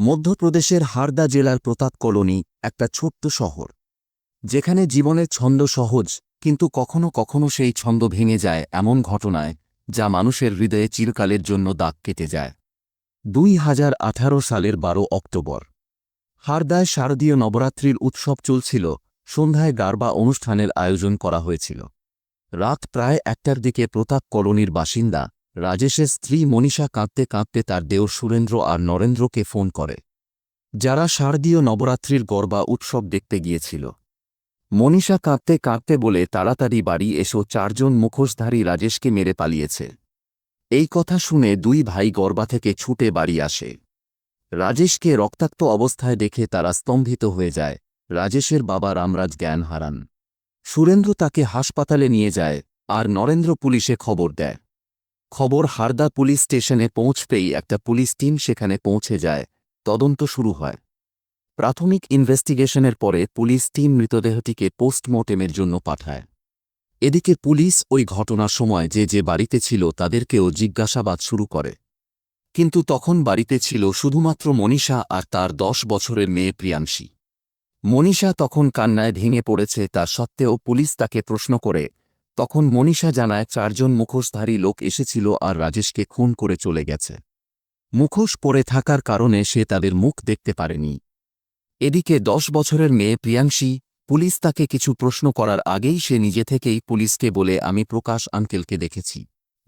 মধ্যপ্রদেশের হারদা জেলার প্রতাপ কলোনি, একটা ছোট্ট শহর। যেখানে জীবনের ছন্দ সহজ, কিন্তু কখনো কখনো সেই ছন্দ ভেঙে যায় এমন ঘটনায়, যা মানুষের হৃদয়ে চিরকালের জন্য দাগ কেটে যায়। দুই হাজার আঠারো সালের বারো অক্টোবর। হারদায় শারদীয় নবরাত্রির উৎসব চলছিল, সন্ধ্যায় গারবা অনুষ্ঠানের আয়োজন করা হয়েছিল। রাত প্রায় একটার দিকে প্রতাপ কলোনির বাসিন্দা রাজেশের স্ত্রী মনীষা কাঁদতে কাঁদতে তার দেও সুরেন্দ্র আর নরেন্দ্রকে ফোন করে। যারা শারদীয় নবরাত্রির গরবা উৎসব দেখতে গিয়েছিল। মনীষা কাঁদতে কাঁদতে বলে, তাড়াতাড়ি বাড়ি এসো, চারজন মুখোশধারী রাজেশকে মেরে পালিয়েছে। এই কথা শুনে দুই ভাই গরবা থেকে ছুটে বাড়ি আসে। রাজেশকে রক্তাক্ত অবস্থায় দেখে তারা স্তম্ভিত হয়ে যায়। রাজেশের বাবা রামরাজ জ্ঞান হারান। সুরেন্দ্র তাকে হাসপাতালে নিয়ে যায় আর নরেন্দ্র পুলিশে খবর দেয়। খবর হারদা পুলিশ স্টেশনে পৌঁছতেই একটা পুলিশ টিম সেখানে পৌঁছে যায়। তদন্ত শুরু হয়। প্রাথমিক ইনভেস্টিগেশনের পরে পুলিশ টিম মৃতদেহটিকে পোস্টমর্টেমের জন্য পাঠায়। এদিকে পুলিশ ওই ঘটনার সময় যে যে বাড়িতে ছিল তাদেরকেও জিজ্ঞাসাবাদ শুরু করে। কিন্তু তখন বাড়িতে ছিল শুধুমাত্র মনীষা আর তার দশ বছরের মেয়ে প্রিয়াংশী। মনীষা তখন কান্নায় ভেঙে পড়েছে তা সত্ত্বেও পুলিশ তাকে প্রশ্ন করে তখন মনীষা জানায় চারজন মুখোশধারী লোক এসেছিল আর রাজেশকে খুন করে চলে গেছে। মুখোশ পরে থাকার কারণে সে তাদের মুখ দেখতে পারেনি। এদিকে দশ বছরের মেয়ে প্রিয়াংশী, পুলিশ তাকে কিছু প্রশ্ন করার আগেই সে নিজে থেকেই পুলিশকে বলে, আমি প্রকাশ আঙ্কেলকে দেখেছি,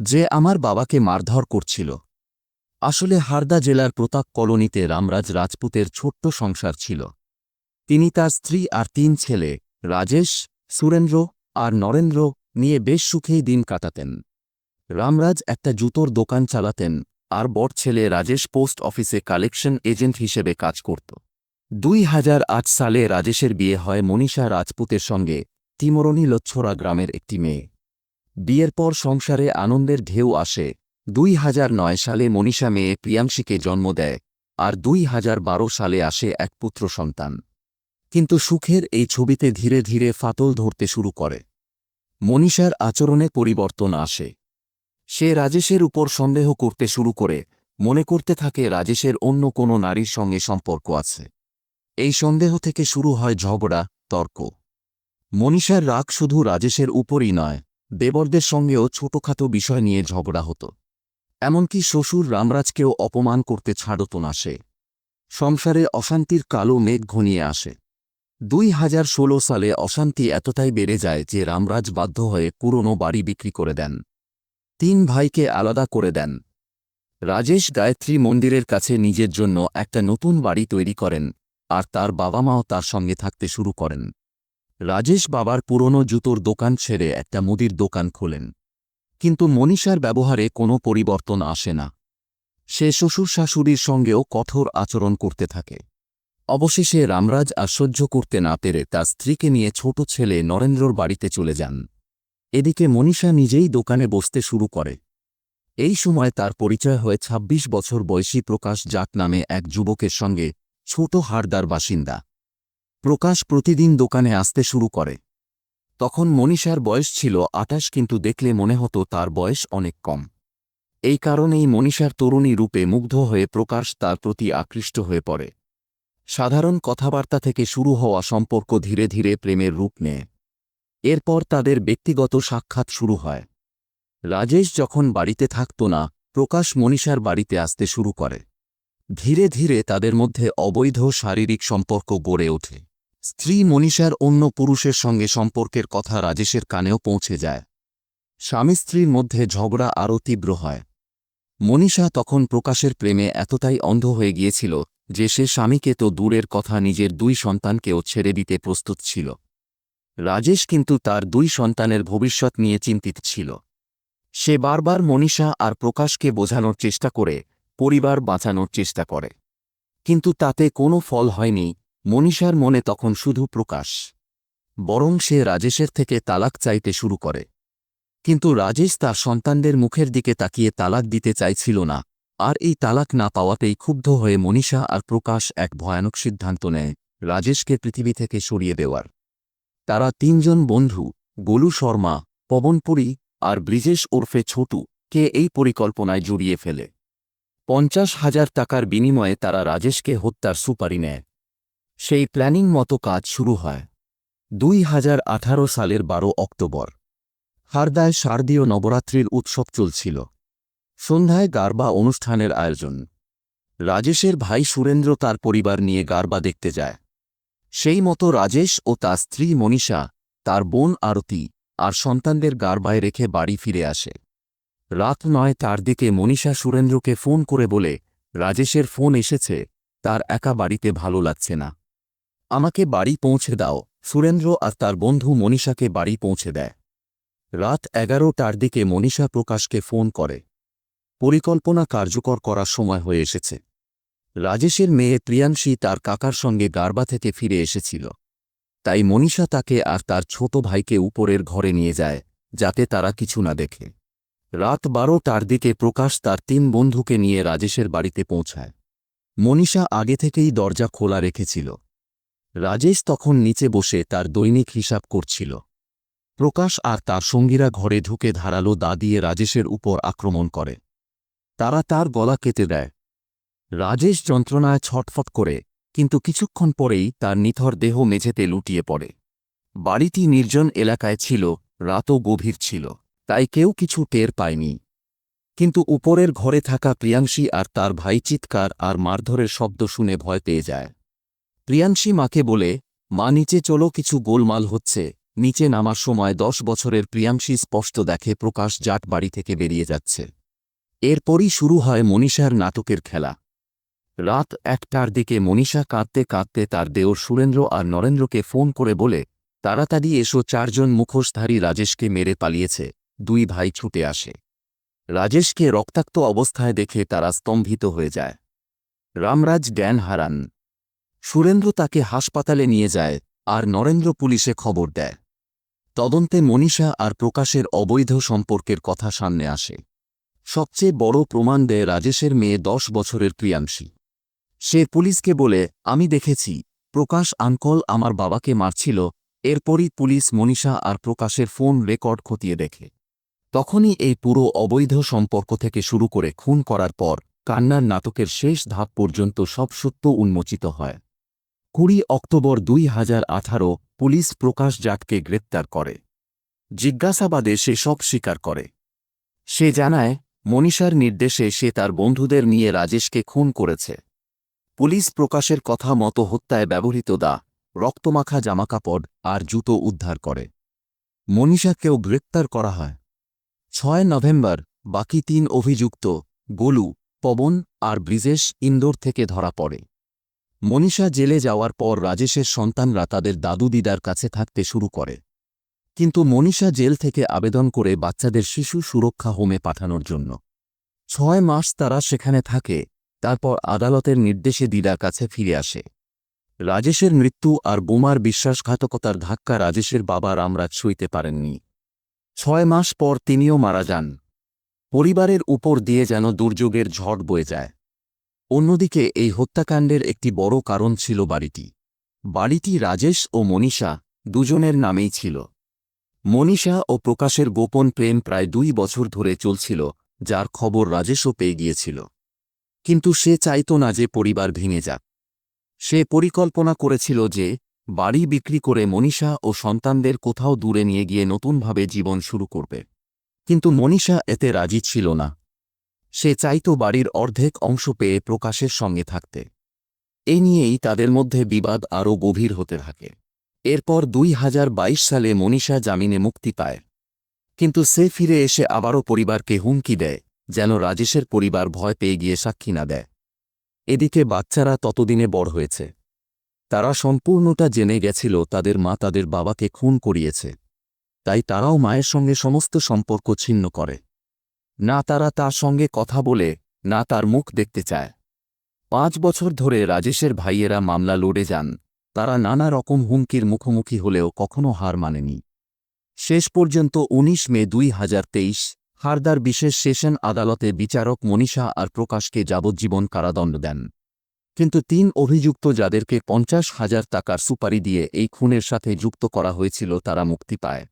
যে আমার বাবাকে মারধর করছিল। আসলে হারদা জেলার প্রতাপ কলোনিতে রামরাজ রাজপুতের ছোট্ট সংসার ছিল। তিনি তার স্ত্রী আর তিন ছেলে, রাজেশ, সুরেন্দ্র আর নরেন্দ্র নিয়ে বেশ সুখেই দিন কাটাতেন। রামরাজ একটা জুতোর দোকান চালাতেন আর বড় ছেলে রাজেশ পোস্ট অফিসে কালেকশন এজেন্ট হিসেবে কাজ করত। দুই হাজার আট সালে রাজেশের বিয়ে হয় মনীষা রাজপুতের সঙ্গে তিমরণী লচ্ছরা গ্রামের একটি মেয়ে। বিয়ের পর সংসারে আনন্দের ঢেউ আসে। দুই হাজার নয় সালে মনীষা মেয়ে প্রিয়াংশীকে জন্ম দেয় আর দুই হাজার বারো সালে আসে এক পুত্র সন্তান। কিন্তু সুখের এই ছবিতে ধীরে ধীরে ফাতল ধরতে শুরু করে। মনীষার আচরণে পরিবর্তন আসে। সে রাজেশের উপর সন্দেহ করতে শুরু করে, মনে করতে থাকে রাজেশের অন্য কোনো নারীর সঙ্গে সম্পর্ক আছে। এই সন্দেহ থেকে শুরু হয় ঝগড়া, তর্ক। মনীষার রাগ শুধু রাজেশের উপরই নয়, দেবরদের সঙ্গেও ছোটখাটো বিষয় নিয়ে ঝগড়া হতো। এমনকি শ্বশুর রামরাজকেও অপমান করতে ছাড়ত না সে। সংসারে অশান্তির কালো মেঘ ঘনিয়ে আসে। দুই হাজার ষোলো সালে অশান্তি এতটাই বেড়ে যায় যে রামরাজ বাধ্য হয়ে পুরনো বাড়ি বিক্রি করে দেন। তিন ভাইকে আলাদা করে দেন। রাজেশ গায়ত্রী মন্দিরের কাছে নিজের জন্য একটা নতুন বাড়ি তৈরি করেন আর তার বাবা মাও তার সঙ্গে থাকতে শুরু করেন। রাজেশ বাবার পুরনো জুতোর দোকান ছেড়ে একটা মুদির দোকান খোলেন। কিন্তু মনীষার ব্যবহারে কোনো পরিবর্তন আসে না। সে শ্বশুর শাশুড়ির সঙ্গেও কঠোর আচরণ করতে থাকে। অবশেষে রামরাজ আর সহ্য করতে না পেরে তার স্ত্রীকে নিয়ে ছোট ছেলে নরেন্দ্রর বাড়িতে চলে যান। এদিকে মনীষা নিজেই দোকানে বসতে শুরু করে। এই সময় তার পরিচয় হয়ে ২৬ বছর বয়সী প্রকাশ জাট নামে এক যুবকের সঙ্গে ছোট হারদার বাসিন্দা। প্রকাশ প্রতিদিন দোকানে আসতে শুরু করে। তখন মনীষার বয়স ছিল আটাশ কিন্তু দেখলে মনে হতো তার বয়স অনেক কম। এই কারণেই মনীষার তরুণী রূপে মুগ্ধ হয়ে প্রকাশ তার প্রতি আকৃষ্ট হয়ে পড়ে। সাধারণ কথাবার্তা থেকে শুরু হওয়া সম্পর্ক ধীরে ধীরে প্রেমের রূপ নেয়। এরপর তাদের ব্যক্তিগত সাক্ষাৎ শুরু হয়। রাজেশ যখন বাড়িতে থাকত না, প্রকাশ মনীষার বাড়িতে আসতে শুরু করে। ধীরে ধীরে তাদের মধ্যে অবৈধ শারীরিক সম্পর্ক গড়ে ওঠে। স্ত্রী মনীষার অন্য পুরুষের সঙ্গে সম্পর্কের কথা রাজেশের কানেও পৌঁছে যায়। স্বামী স্ত্রীর মধ্যে ঝগড়া আরও তীব্র হয়। মনীষা তখন প্রকাশের প্রেমে এতটাই অন্ধ হয়ে গিয়েছিল যে সে স্বামীকে তো দূরের কথা নিজের দুই সন্তানকেও ছেড়ে দিতে প্রস্তুত ছিল। রাজেশ কিন্তু তার দুই সন্তানের ভবিষ্যৎ নিয়ে চিন্তিত ছিল। সে বারবার মনীষা আর প্রকাশকে বোঝানোর চেষ্টা করে, পরিবার বাঁচানোর চেষ্টা করে। কিন্তু তাতে কোনো ফল হয়নি, মনীষার মনে তখন শুধু প্রকাশ। বরং সে রাজেশের থেকে তালাক চাইতে শুরু করে। কিন্তু রাজেশ তার সন্তানদের মুখের দিকে তাকিয়ে তালাক দিতে চাইছিল না। আর এই তালাক না পাওয়াতেই ক্ষুব্ধ হয়ে মনীষা আর প্রকাশ এক ভয়ানক সিদ্ধান্ত নেয়, রাজেশকে পৃথিবী থেকে সরিয়ে দেওয়ার। তারা তিনজন বন্ধু, গোলু শর্মা পবনপুরী আর ব্রিজেশ ওরফে ছোটু, কে এই পরিকল্পনায় জড়িয়ে ফেলে। পঞ্চাশ হাজার টাকার বিনিময়ে তারা রাজেশকে হত্যার সুপারি নেয়। সেই প্ল্যানিং মতো কাজ শুরু হয়। দুই হাজার আঠারো সালের বারো অক্টোবর। হারদায় শারদীয় নবরাত্রির উৎসব চলছিল। সন্ধ্যায় গারবা অনুষ্ঠানের আয়োজন। রাজেশের ভাই সুরেন্দ্র তার পরিবার নিয়ে গারবা দেখতে যায়। সেই মতো রাজেশ ও তার স্ত্রী মনীষা, তার বোন আরতি আর সন্তানদের গারবায় রেখে বাড়ি ফিরে আসে। রাত নয় তার দিকে মনীষা সুরেন্দ্রকে ফোন করে বলে, রাজেশের ফোন এসেছে, তার একা বাড়িতে ভালো লাগছে না। আমাকে বাড়ি পৌঁছে দাও। সুরেন্দ্র আর তার বন্ধু মনীষাকে বাড়ি পৌঁছে দেয়। রাত এগারোটার দিকে মনীষা প্রকাশকে ফোন করে। পরিকল্পনা কার্যকর করার সময় হয়ে এসেছে। রাজেশের মেয়ে প্রিয়াংশী তার কাকার সঙ্গে গারবা থেকে ফিরে এসেছিল। তাই মনীষা তাকে আর তার ছোট ভাইকে উপরের ঘরে নিয়ে যায়, যাতে তারা কিছু না দেখে। রাত বারোটার দিকে প্রকাশ তার তিন বন্ধুকে নিয়ে রাজেশের বাড়িতে পৌঁছায়। মনীষা আগে থেকেই দরজা খোলা রেখেছিল। রাজেশ তখন নিচে বসে তার দৈনিক হিসাব করছিল। প্রকাশ আর তার সঙ্গীরা ঘরে ঢুকে ধারালো দা দিয়ে রাজেশের উপর আক্রমণ করে। তারা তার গলা কেটে দেয়। রাজেশ যন্ত্রণায় ছটফট করে, কিন্তু কিছুক্ষণ পরেই তার নিথর দেহ মেঝেতে লুটিয়ে পড়ে। বাড়িটি নির্জন এলাকায় ছিল, রাতও গভীর ছিল, তাই কেউ কিছু টের পায়নি। কিন্তু উপরের ঘরে থাকা প্রিয়াংশী আর তার ভাই চিৎকার আর মারধরের শব্দ শুনে ভয় পেয়ে যায়। প্রিয়াংশী মাকে বলে, মা, নিচে চলো, কিছু গোলমাল হচ্ছে। নিচে নামার সময় দশ বছরের প্রিয়াংশী স্পষ্ট দেখে প্রকাশ জাট বাড়ি থেকে বেরিয়ে যাচ্ছে। এরপরই শুরু হয় মনীষার নাটকের খেলা। রাত একটার দিকে মনীষা কাঁদতে কাঁদতে তার দেওর সুরেন্দ্র আর নরেন্দ্রকে ফোন করে বলে, তাড়াতাড়ি এসো, চারজন মুখোশধারী রাজেশকে মেরে পালিয়েছে, দুই ভাই ছুটে আসে। রাজেশকে রক্তাক্ত অবস্থায় দেখে তারা স্তম্ভিত হয়ে যায়। রামরাজ জ্ঞান হারান। সুরেন্দ্র তাকে হাসপাতালে নিয়ে যায় আর নরেন্দ্র পুলিশে খবর দেয়। তদন্তে মনীষা আর প্রকাশের অবৈধ সম্পর্কের কথা সামনে আসে। সবচেয়ে বড় প্রমাণ দেয় রাজেশের মেয়ে দশ বছরের ক্রিয়াংশী সে পুলিশকে বলে, আমি দেখেছি, প্রকাশ আঙ্কল আমার বাবাকে মারছিল, এরপরই পুলিশ মনীষা আর প্রকাশের ফোন রেকর্ড খতিয়ে দেখে। তখনই এই পুরো অবৈধ সম্পর্ক থেকে শুরু করে খুন করার পর, কান্নার নাটকের শেষ ধাপ পর্যন্ত সব সত্য উন্মোচিত হয়। কুড়ি অক্টোবর দুই হাজার আঠারো, পুলিশ প্রকাশ জাটকে গ্রেপ্তার করে। জিজ্ঞাসাবাদে সে সব স্বীকার করে। সে জানায় মনীষার নির্দেশে সে তার বন্ধুদের নিয়ে রাজেশকে খুন করেছে। পুলিশ প্রকাশের কথা মতো হত্যায় ব্যবহৃত দা, রক্তমাখা জামাকাপড় আর জুতো উদ্ধার করে। মনীষাকেও গ্রেপ্তার করা হয়। ছয় নভেম্বর, বাকি তিন অভিযুক্ত, গোলু, পবন আর ব্রিজেশ ইন্দোর থেকে ধরা পড়ে। মনীষা জেলে যাওয়ার পর রাজেশের সন্তানরা তাদের দাদু দিদার কাছে থাকতে শুরু করে। কিন্তু মনীষা জেল থেকে আবেদন করে বাচ্চাদের শিশু সুরক্ষা হোমে পাঠানোর জন্য। ছয় মাস তারা সেখানে থাকে, তারপর আদালতের নির্দেশে দিদার কাছে ফিরে আসে। রাজেশের মৃত্যু আর বোমার বিশ্বাসঘাতকতার ধাক্কা রাজেশের বাবা রামরাজ সইতে পারেননি। ছয় মাস পর তিনিও মারা যান। পরিবারের উপর দিয়ে যেন দুর্যোগের ঝড় বয়ে যায়। অন্যদিকে এই হত্যাকাণ্ডের একটি বড় কারণ ছিল বাড়িটি। বাড়িটি রাজেশ ও মনীষা দুজনের নামেই ছিল। মনীষা ও প্রকাশের গোপন প্রেম প্রায় দুই বছর ধরে চলছিল, যার খবর রাজেশও পেয়ে গিয়েছিল। কিন্তু সে চাইত না যে পরিবার ভেঙে যাক। সে পরিকল্পনা করেছিল যে, বাড়ি বিক্রি করে মনীষা ও সন্তানদের কোথাও দূরে নিয়ে গিয়ে নতুনভাবে জীবন শুরু করবে। কিন্তু মনীষা এতে রাজি ছিল না। সে চাইত বাড়ির অর্ধেক অংশ পেয়ে প্রকাশের সঙ্গে থাকতে। এ নিয়েই তাদের মধ্যে বিবাদ আরও গভীর হতে থাকে। এরপর দুই হাজার বাইশ সালে মনীষা জামিনে মুক্তি পায়। কিন্তু সে ফিরে এসে আবারও পরিবারকে হুমকি দেয়, যেন রাজেশের পরিবার ভয় পেয়ে গিয়ে সাক্ষী না দেয়। এদিকে বাচ্চারা ততদিনে বড় হয়েছে। তারা সম্পূর্ণটা জেনে গেছিল তাদের মা তাদের বাবাকে খুন করিয়েছে। তাই তারাও মায়ের সঙ্গে সমস্ত সম্পর্ক ছিন্ন করে। না তারা তার সঙ্গে কথা বলে, না তার মুখ দেখতে চায়। পাঁচ বছর ধরে রাজেশের ভাইয়েরা মামলা লড়ে যান তারা নানা রকম হুমকির মুখোমুখি হলেও কখনও হার মানেনি। শেষ পর্যন্ত ১৯ মে দুই হাজার তেইশ, হারদার বিশেষ সেশন আদালতে বিচারক মনীষা আর প্রকাশকে যাবজ্জীবন কারাদণ্ড দেন। কিন্তু তিন অভিযুক্ত যাদেরকে পঞ্চাশ হাজার টাকার সুপারি দিয়ে এই খুনের সাথে যুক্ত করা হয়েছিল তারা মুক্তি পায়।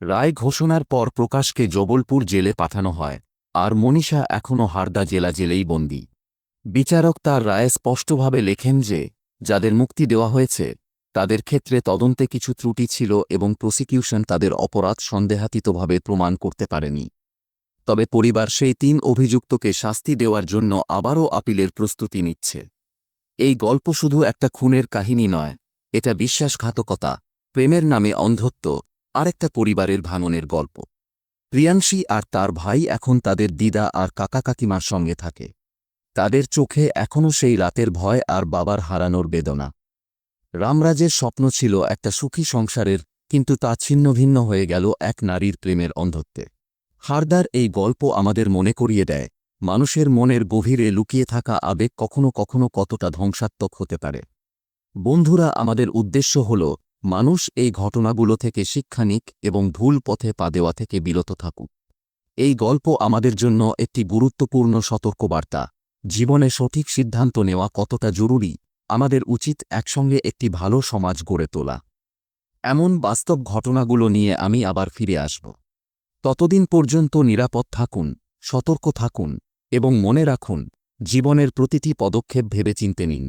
রায় ঘোষণার পর প্রকাশকে জবলপুর জেলে পাঠানো হয়, আর মনীষা এখনও হারদা জেলা জেলেই বন্দী। বিচারক তার রায়ে স্পষ্টভাবে লেখেন যে যাদের মুক্তি দেওয়া হয়েছে, তাদের ক্ষেত্রে তদন্তে কিছু ত্রুটি ছিল এবং প্রসিকিউশন তাদের অপরাধ সন্দেহাতীতভাবে প্রমাণ করতে পারেনি। তবে পরিবার সেই তিন অভিযুক্তকে শাস্তি দেওয়ার জন্য আবারও আপিলের প্রস্তুতি নিচ্ছে। এই গল্প শুধু একটা খুনের কাহিনী নয়, এটা বিশ্বাসঘাতকতা, প্রেমের নামে অন্ধত্ব, আরেকটা পরিবারের ভাঙনের গল্প। প্রিয়াংশী আর তার ভাই এখন তাদের দিদা আর কাকা কাকিমার সঙ্গে থাকে। তাদের চোখে এখনও সেই রাতের ভয় আর বাবার হারানোর বেদনা। রামরাজের স্বপ্ন ছিল একটা সুখী সংসারের, কিন্তু তা ছিন্নভিন্ন হয়ে গেল এক নারীর প্রেমের অন্ধত্বে। হারদার এই গল্প আমাদের মনে করিয়ে দেয়, মানুষের মনের গভীরে লুকিয়ে থাকা আবেগ কখনো কখনো কতটা ধ্বংসাত্মক হতে পারে। বন্ধুরা, আমাদের উদ্দেশ্য হল, মানুষ এই ঘটনাগুলো থেকে শিক্ষা নিক এবং ভুল পথে পা দেওয়া থেকে বিরত থাকুক। এই গল্প আমাদের জন্য একটি গুরুত্বপূর্ণ সতর্কবার্তা। জীবনে সঠিক সিদ্ধান্ত নেওয়া কতটা জরুরি, আমাদের উচিত একসঙ্গে একটি ভালো সমাজ গড়ে তোলা। এমন বাস্তব ঘটনাগুলো নিয়ে আমি আবার ফিরে আসব। ততদিন পর্যন্ত নিরাপদ থাকুন, সতর্ক থাকুন এবং মনে রাখুন, জীবনের প্রতিটি পদক্ষেপ ভেবে চিনতে নিন।